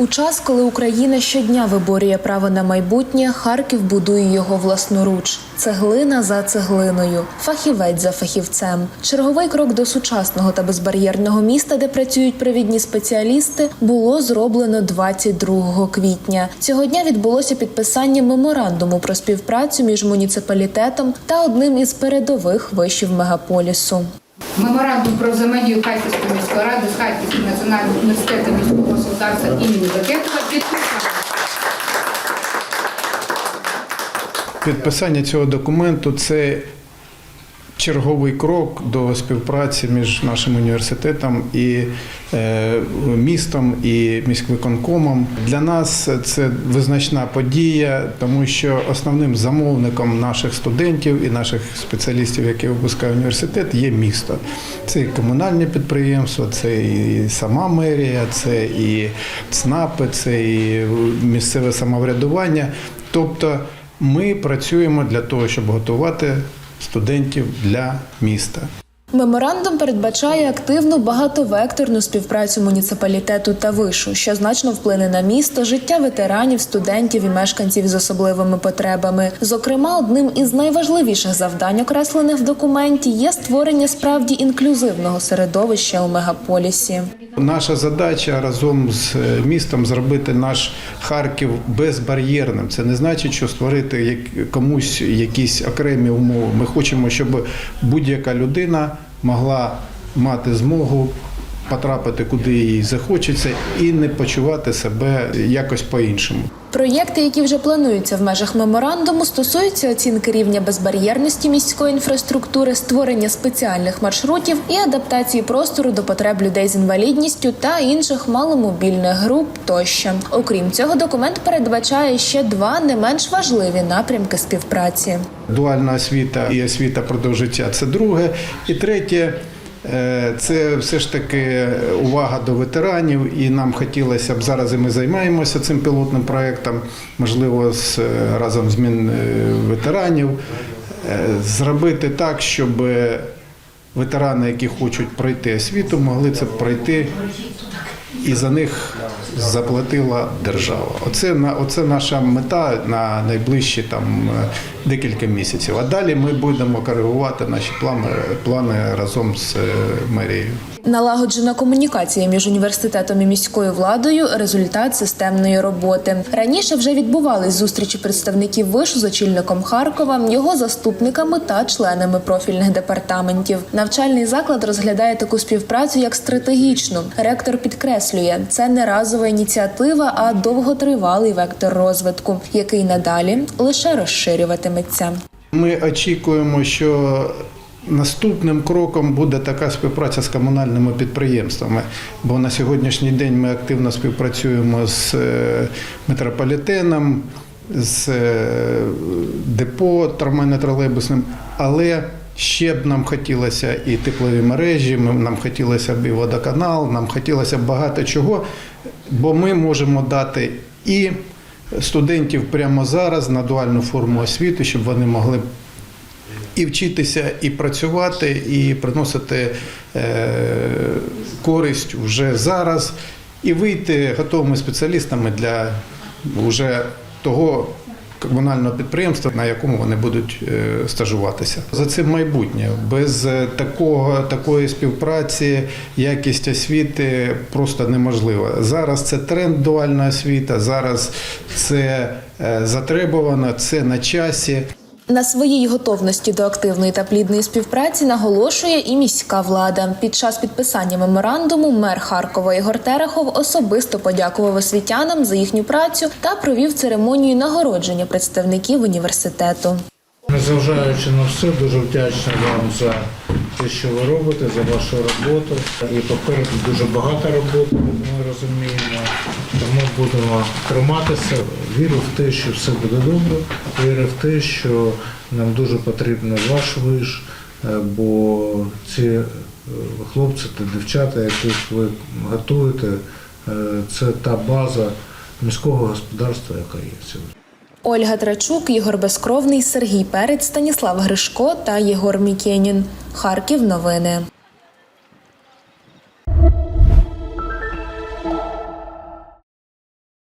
У час, коли Україна щодня виборює право на майбутнє, Харків будує його власноруч. Цеглина за цеглиною, фахівець за фахівцем. Черговий крок до сучасного та безбар'єрного міста, де працюють провідні спеціалісти, було зроблено 22 квітня. Цього дня відбулося підписання меморандуму про співпрацю між муніципалітетом та одним із передових вишів мегаполісу. Меморандум про взаємодію Харківської міської ради з Харківським національним університетом міського господарства імені Закетова підписано. Підписання цього документу це черговий крок до співпраці між нашим університетом і е, містом і міськвиконкомом. Для нас це визначна подія, тому що основним замовником наших студентів і наших спеціалістів, які випускає університет, є місто. Це і комунальні підприємства, це і сама мерія, це і ЦНАПи, це і місцеве самоврядування. Тобто ми працюємо для того, щоб готувати студентів для міста. Меморандум передбачає активну багатовекторну співпрацю муніципалітету та вишу, що значно вплине на місто, життя ветеранів, студентів і мешканців з особливими потребами. Зокрема, одним із найважливіших завдань, окреслених в документі, є створення справді інклюзивного середовища у мегаполісі. Наша задача разом з е, містом зробити наш Харків безбар'єрним. Це не значить, що створити комусь якісь окремі умови. Ми хочемо, щоб будь-яка людина могла мати змогу потрапити куди їй захочеться і не почувати себе якось по-іншому. Проєкти, які вже плануються в межах меморандуму, стосуються оцінки рівня безбар'єрності міської інфраструктури, створення спеціальних маршрутів і адаптації простору до потреб людей з інвалідністю та інших маломобільних груп тощо. Окрім цього, документ передбачає ще два не менш важливі напрямки співпраці. Дуальна освіта і освіта продовж життя це друге. І третє. Е, Це все ж таки увага до ветеранів, і нам хотілося б зараз. Ми займаємося цим пілотним проєктом, можливо, з е, разом з мін ветеранів, зробити так, щоб ветерани, які хочуть пройти освіту, могли це пройти і за них заплатила держава. Оце на оце наша мета на найближчі там е, декілька місяців. А далі ми будемо коригувати наші плани, плани разом з е, мерією. Налагоджена комунікація між університетом і міською владою результат системної роботи. Раніше вже відбувались зустрічі представників вишу з очільником Харкова, його заступниками та членами профільних департаментів. Навчальний заклад розглядає таку співпрацю як стратегічну. Ректор підкреслює, це не разова ініціатива, а довготривалий вектор розвитку, який надалі лише розширюватиметься. Ми очікуємо, що наступним кроком буде така співпраця з комунальними підприємствами. Бо на сьогоднішній день ми активно співпрацюємо з е, метрополітеном, з е, депо трамвайно-тролейбусним, але ще б нам хотілося і теплові мережі, нам хотілося б і водоканал, нам хотілося б багато чого, бо ми можемо дати і студентів прямо зараз на дуальну форму освіти, щоб вони могли і вчитися, і працювати, і приносити е, користь вже зараз, і вийти готовими спеціалістами для вже того комунального підприємства, на якому вони будуть е, стажуватися. За цим майбутнє. Без е, такого, такої співпраці якість освіти просто неможлива. Зараз це тренд дуальна освіта, зараз це е, затребувано, це на часі. На своїй готовності до активної та плідної співпраці наголошує і міська влада. Під час підписання меморандуму мер Харкова Ігор Терехов особисто подякував освітянам за їхню працю та провів церемонію нагородження представників університету. Незважаючи на все, дуже вдячний вам за те, що ви робите, за вашу роботу. І попереду дуже багато роботи, ми розуміємо. Тому будемо триматися. Вірю в те, що все буде добре. Вірю в те, що нам дуже потрібен ваш виш, е, бо ці е, хлопці та дівчата, яких ви готуєте, е, це та база міського господарства, яка є сьогодні. Ольга Трачук, Ігор Безкровний, Сергій Перець, Станіслав Гришко та Єгор Мікенін. Харків. Новини.